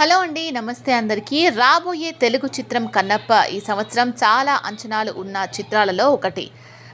Hello అండి నమస్తే అందరికీ. రాబోయే తెలుగు చిత్రం కన్నప్ప ఈ సంవత్సరం చాలా అంచనాలు ఉన్న చిత్రాలలో ఒకటి.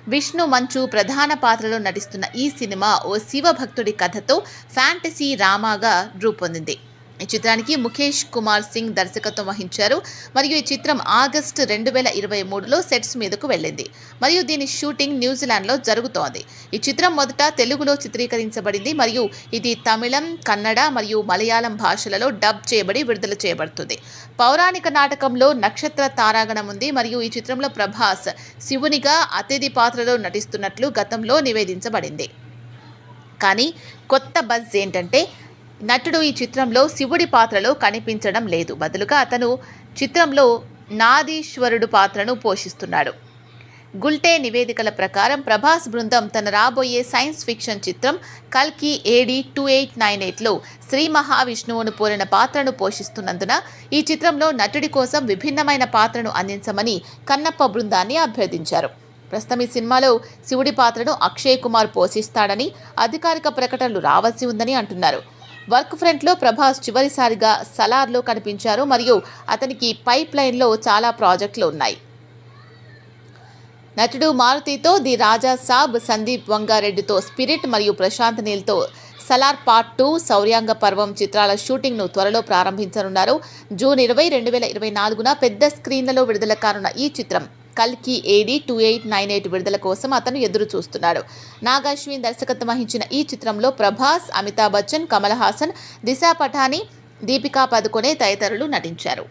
విష్ణు మంచు ప్రధాన పాత్రలో నటిస్తున్న ఈ సినిమా ఓ శివభక్తుడి కథతో ఫ్యాంటసీ రామాగా రూపొందింది. ఈ చిత్రానికి ముఖేష్ కుమార్ సింగ్ దర్శకత్వం వహించారు. మరియు ఈ చిత్రం ఆగస్టు రెండు వేల ఇరవై మూడులో సెట్స్ మీదకు వెళ్ళింది. మరియు దీని షూటింగ్ న్యూజిలాండ్లో జరుగుతోంది. ఈ చిత్రం మొదట తెలుగులో చిత్రీకరించబడింది. మరియు ఇది తమిళం కన్నడ మరియు మలయాళం భాషలలో డబ్ చేయబడి విడుదల చేయబడుతుంది. పౌరాణిక నాటకంలో నక్షత్ర తారాగణం ఉంది. మరియు ఈ చిత్రంలో ప్రభాస్ శివునిగా అతిథి పాత్రలో నటిస్తున్నట్లు గతంలో నివేదించబడింది. కానీ కొత్త బజ్ ఏంటంటే నటుడు ఈ చిత్రంలో శివుడి పాత్రలో కనిపించడం లేదు. బదులుగా అతను చిత్రంలో నాదీశ్వరుడు పాత్రను పోషిస్తున్నాడు. గుల్టే నివేదికల ప్రకారం ప్రభాస్ బృందం తన రాబోయే సైన్స్ ఫిక్షన్ చిత్రం కల్కి ఏడి టూ ఎయిట్ నైన్ ఎయిట్లో శ్రీ మహావిష్ణువును పోలిన పాత్రను పోషిస్తున్నందున ఈ చిత్రంలో నటుడి కోసం విభిన్నమైన పాత్రను అందించమని కన్నప్ప బృందాన్ని అభ్యర్థించారు. ప్రస్తుతం ఈ సినిమాలో శివుడి పాత్రను అక్షయ్ కుమార్ పోషిస్తాడని అధికారిక ప్రకటనలు రావాల్సి ఉందని అంటున్నారు. వర్క్ ఫ్రంట్లో ప్రభాస్ చివరిసారిగా సలార్లో కనిపించారు మరియు అతనికి పైప్ లైన్లో చాలా ప్రాజెక్టులు ఉన్నాయి. నటుడు మారుతితో ది రాజా సాబ్ సందీప్ వంగారెడ్డితో స్పిరిట్ మరియు ప్రశాంత్ నీల్తో సలార్ పార్ట్ టూ శౌర్యాంగ పర్వం చిత్రాల షూటింగ్ను త్వరలో ప్రారంభించనున్నారు. జూన్ ఇరవై రెండు వేల ఇరవై నాలుగున పెద్ద స్క్రీన్లలో విడుదల కానున్న ఈ చిత్రం కల్కి AD two eight nine eight విడుదల కోసం అతను ఎదురు చూస్తున్నాడు. నాగాశ్విన్ దర్శకత్వం వహించిన ఈ చిత్రంలో ప్రభాస్ అమితాబ్ బచ్చన్ కమల్ హాసన్ దిశా పఠాని దీపికా పదుకొనే తదితరులు నటించారు.